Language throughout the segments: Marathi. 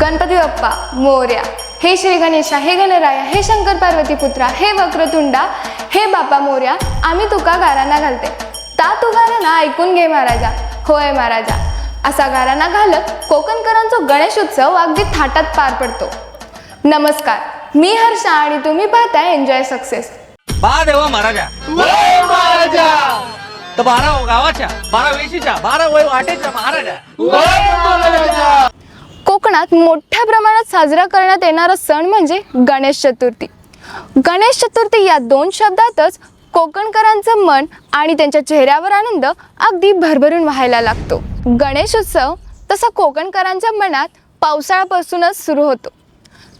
गणपती बाप्पा मोर्या हे श्री गणेशा हे गणराया हे शंकर पार्वती पुत्रा हे वक्रतुंडा हे बापा मोर्या आम्ही तुका गारांना घालते. ता तू गारांना ऐकून घे महाराजा. होय महाराजा. असा गारांना घालत कोकणकरांचा गणेश उत्सव अगदी थाटात पार पडतो. नमस्कार. मी हर्षा आणि तुम्ही पाहताय एन्जॉय सक्सेस बा देवा महाराजा. तर बारा गावाच्या बारा वेशीच्या बारा वय वाटेच्या महाराजा. कोकणात मोठ्या प्रमाणात साजरा करण्यात येणारा सण म्हणजे गणेश चतुर्थी. गणेश चतुर्थी या दोन शब्दातच कोकणकरांचं मन आणि त्यांच्या चेहऱ्यावर आनंद अगदी भरभरून व्हायला लागतो. गणेश उत्सव तसा कोकणकरांच्या मनात पावसाळ्यापासूनच सुरू होतो.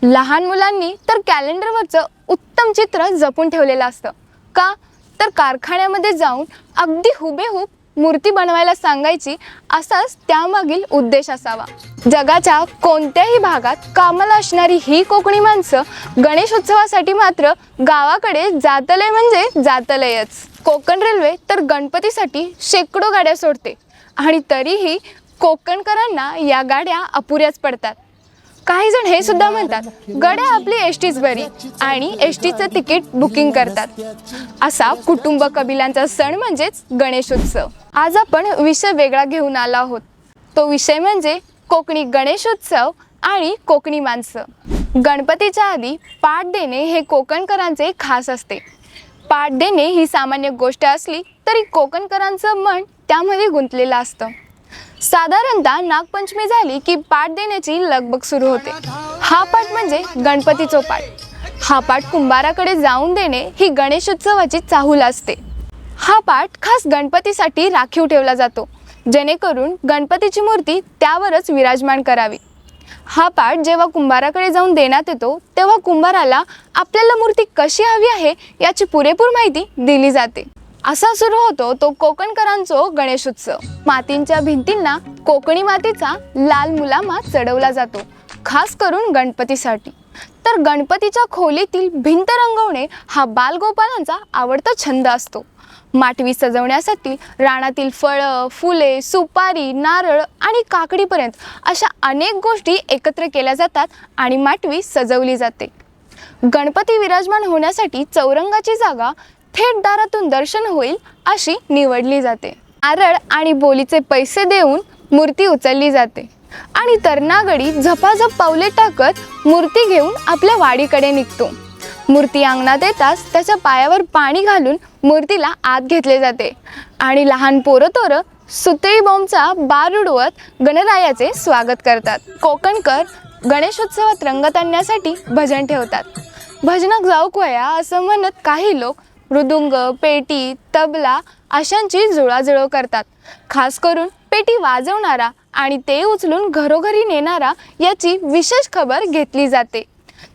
लहान मुलांनी तर कॅलेंडरवरचं उत्तम चित्र जपून ठेवलेलं असतं. का? तर कारखान्यामध्ये जाऊन अगदी हुबेहूब मूर्ती बनवायला सांगायची असाच त्यामागील उद्देश असावा. जगाच्या कोणत्याही भागात कामाला असणारी ही कोकणी माणसं गणेश उत्सवासाठी मात्र गावाकडे जातलय म्हणजे जातलयच. कोकण रेल्वे तर गणपतीसाठी शेकडो गाड्या सोडते आणि तरीही कोकणकरांना या गाड्या अपुऱ्याच पडतात. काही जण हे सुद्धा म्हणतात गड्या आपली एसटीच बरी आणि एसटीचं तिकीट बुकिंग करतात. असा कुटुंब कबिलांचा सण म्हणजेच गणेशोत्सव. आज आपण विषय वेगळा घेऊन आलो आहोत. तो विषय म्हणजे कोकणी गणेशोत्सव आणि कोकणी माणसं. गणपतीच्या आधी पाठ देणे हे कोकणकरांचे खास असते. पाठ देणे ही सामान्य गोष्ट असली तरी कोकणकरांचं मन त्यामध्ये गुंतलेलं असतं. साधारणतः नागपंचमी झाली की पाठ देण्याची लगबग सुरू होते. हा पाठ म्हणजे गणपतीचो पाठ. हा पाठ कुंभाराकडे जाऊन देणे ही गणेशोत्सवाची चाहूल असते. हा पाठ खास गणपतीसाठी राखीव ठेवला जातो जेणेकरून गणपतीची मूर्ती त्यावरच विराजमान करावी. हा पाठ जेव्हा कुंभाराकडे जाऊन देण्यात येतो तेव्हा कुंभाराला आपल्याला मूर्ती कशी हवी आहे याची पुरेपूर माहिती दिली जाते. असा सुरू होतो तो कोकणकरांचो गणेशोत्सव मातींच्या भिंतींना कोकणी मातीचा लाल मुलामा चढवला जातो खास करून गणपतीसाठी. तर गणपतीच्या खोलीतील भिंत रंगवणे हा बालगोपालांचा आवडता छंद असतो. माटवी सजवण्यासाठी रानातील फळं फुले सुपारी नारळ आणि काकडीपर्यंत अशा अनेक गोष्टी एकत्र केल्या जातात आणि माटवी सजवली जाते. गणपती विराजमान होण्यासाठी चौरंगाची जागा थेट दारातून दर्शन होईल अशी निवडली जाते. आरळ आणि बोलीचे पैसे देऊन मूर्ती उचलली जाते. आणि तरणागडी झपाझप पावले टाकत मूर्ती घेऊन आपल्या वाडीकडे निघतो. मूर्ती अंगणात येताच त्याच्या पायावर पाणी घालून मूर्तीला आत घेतले जाते. आणि लहान पोरं तोरं सुतळी बॉम्बचा बार उडवत गणरायाचे स्वागत करतात. कोकणकर गणेशोत्सवात रंगत आणण्यासाठी भजन ठेवतात. भजनक जाऊक वया असं म्हणत काही लोक मृदुंग पेटी तबला अशांची जुळाजुळव करतात. खास करून पेटी वाजवणारा आणि ते उचलून घरोघरी नेणारा याची विशेष खबर घेतली जाते.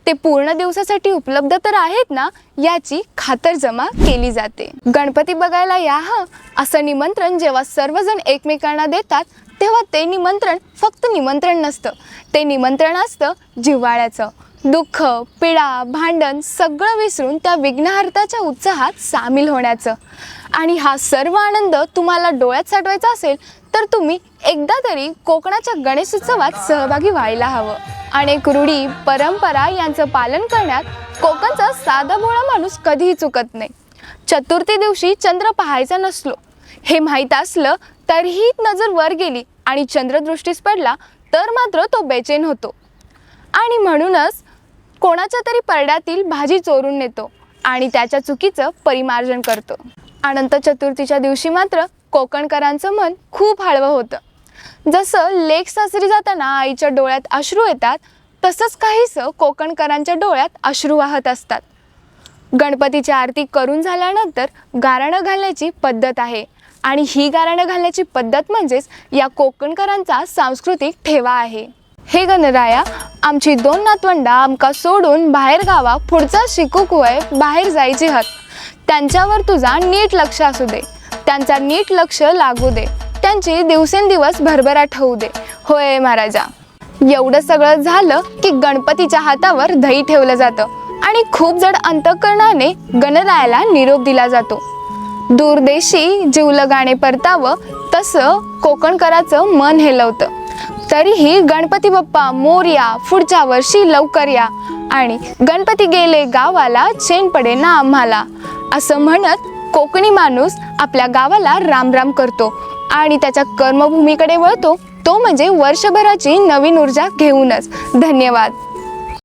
ते पूर्ण दिवसासाठी उपलब्ध तर आहेत ना याची खातरजमा केली जाते. गणपती बघायला या हा असं निमंत्रण जेव्हा सर्वजण एकमेकांना देतात तेव्हा ते निमंत्रण फक्त निमंत्रण नसतं. ते निमंत्रण असतं जिव्हाळ्याचं. दुःख पिडा भांडण सगळं विसरून त्या विघ्नहर्ताच्या उत्साहात सामील होण्याचं. आणि हा सर्व आनंद तुम्हाला डोळ्यात साठवायचा असेल तर तुम्ही एकदा तरी कोकणाच्या गणेश उत्सवात सहभागी व्हायला हवं. अनेक रूढी परंपरा यांचं पालन करण्यात कोकणचा साधा भोळा माणूस कधीही चुकत नाही. चतुर्थी दिवशी चंद्र पाहायचा नसलो. हे माहीत असलं तरीही नजर वर गेली आणि चंद्रदृष्टीस पडला तर मात्र तो बेचैन होतो. आणि म्हणूनच कोणाच्या तरी परड्यातील भाजी चोरून नेतो आणि त्याच्या चुकीचं परिमार्जन करतो. अनंत चतुर्थीच्या दिवशी मात्र कोकणकरांचं मन खूप हळवं होतं. जसं लेक सासरी जाताना आईच्या डोळ्यात अश्रू येतात तसंच काहीसं कोकणकरांच्या डोळ्यात अश्रू वाहत असतात. गणपतीची आरती करून झाल्यानंतर गाराणं घालण्याची पद्धत आहे आणि ही गाराणं घालण्याची पद्धत म्हणजेच या कोकणकरांचा सांस्कृतिक ठेवा आहे. हे गणराया आमची दोन नातवंडा आमका सोडून बाहेर गावा पुढचा शिकूक वय बाहेर जायची हत. त्यांच्यावर तुझा नीट लक्ष असू दे. त्यांचा नीट लक्ष लागू दे. त्यांची दिवसेंदिवस भरभराट होऊ दे. होय महाराजा. एवढं सगळं झालं की गणपतीच्या हातावर दही ठेवलं जातं आणि खूप जड अंतकरणाने गणरायाला निरोप दिला जातो. दूरदेशी जीवलं गाणे परतावं तसं कोकणकराचं मन हेलवतं. तरीही गणपती बाप्पा मोर्या पुढच्या वर्षी लवकर या. आणि गणपती गेले गावाला चेन पडे ना आम्हाला. असं म्हणत कोकणी माणूस आपल्या गावाला रामराम करतो आणि त्याच्या कर्मभूमीकडे वळतो. तो म्हणजे वर्षभराची नवीन ऊर्जा घेऊनच. धन्यवाद.